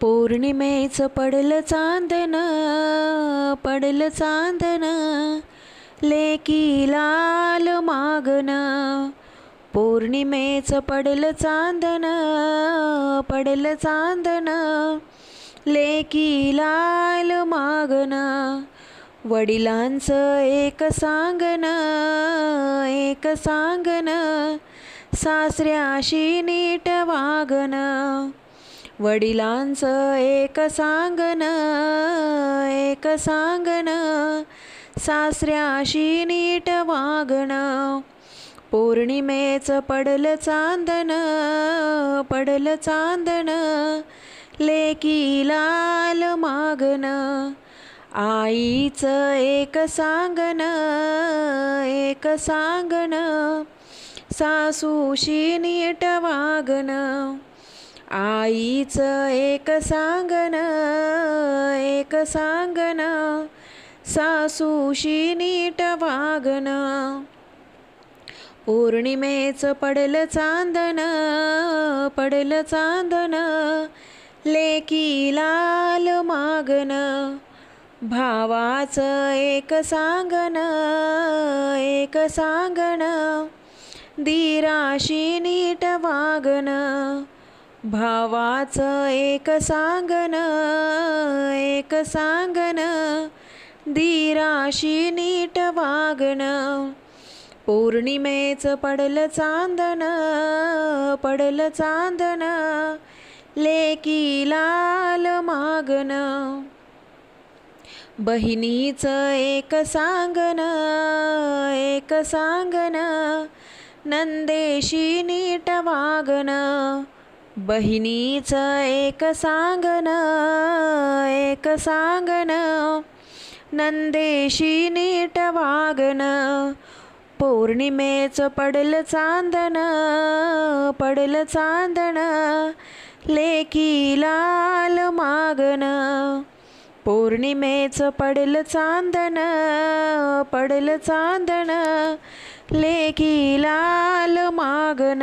पौर्णिमेचं पडलं चांदन पडलं चांदन लेकी लाल मागन पौर्णिमेचं पडलं चांदन पडलं चांदन लेकी लाल मागन वडिलांचं एक सांगन एक सांगन सासऱ्याशी नीट वागन वडिलांचं एक सांगन एक सांगन सासऱ्याशी नीट वागण. पौर्णिमेचं पडलं चांदन पडलं चांदन लेकी लाल मागन आईचं एक सांगन एक सांगन सासूशी नीट वागण. आईचं एक सांगण एक सांगण. सासूशी नीट वागण. पौर्णिमेचं पडलं चांदण पडलं चांदन लेकी लाल मागण. भावाचं एक सांगण एक सांगन दिराशी नीट वागन भावाचं एक सांगन एक सांगन दिराशी नीट वागन पौर्णिमेचं पडलं चांदन पडलं चांदन लेकी लाल मागन बहिणीचं एक सांगन एक सांगन नंदेशी नीट वागन बहिणीचं एक सांगन एक सांगन नंदेशी नीट वागन पौर्णिमेचं पडलं चांदन पडलं चांदन लेकी लाल मागन पौर्णिमेचं पडलं चांदन पडलं चांदन लेखी लाल मागन